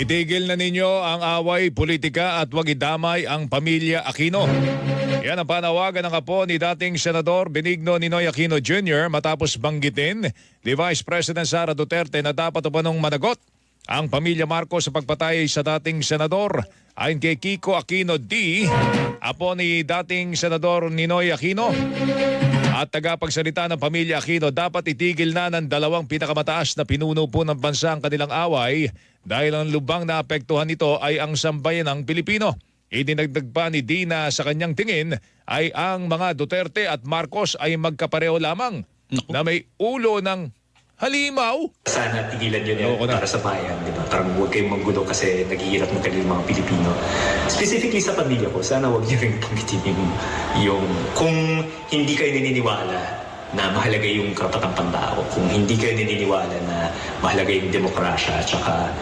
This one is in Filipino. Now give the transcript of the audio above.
Itigil na ninyo ang away politika at huwag idamay ang pamilya Aquino. Yan ang panawagan ng apo ni dating Senador Benigno Ninoy Aquino Jr. matapos banggitin ni Vice President Sara Duterte na dapat upanong managot ang pamilya Marcos sa pagpatay sa dating senador. Ayon kay Kiko Aquino D, apo ni dating Senador Ninoy Aquino, at tagapagsalita ng pamilya Aquino dapat itigil na ng dalawang pinakamataas na pinuno po ng bansa ang kanilang away dahil ang lubang na apektuhan nito ay ang sambayan ng Pilipino. Idinagdag pa ni Dina sa kanyang tingin ay ang mga Duterte at Marcos ay magkapareho lamang na may ulo ng halimaw. Sana tigilan yun na. para sa bayan, di ba? Parang huwag kayong manggulo kasi naghihirap ng kanilang mga Pilipino. Specifically sa pamilya ko, sana huwag niyo rin panggitin yung, yung kung hindi kayo naniniwala na mahalaga yung karapatang pantao, kung hindi kayo naniniwala na mahalaga yung demokrasya at saka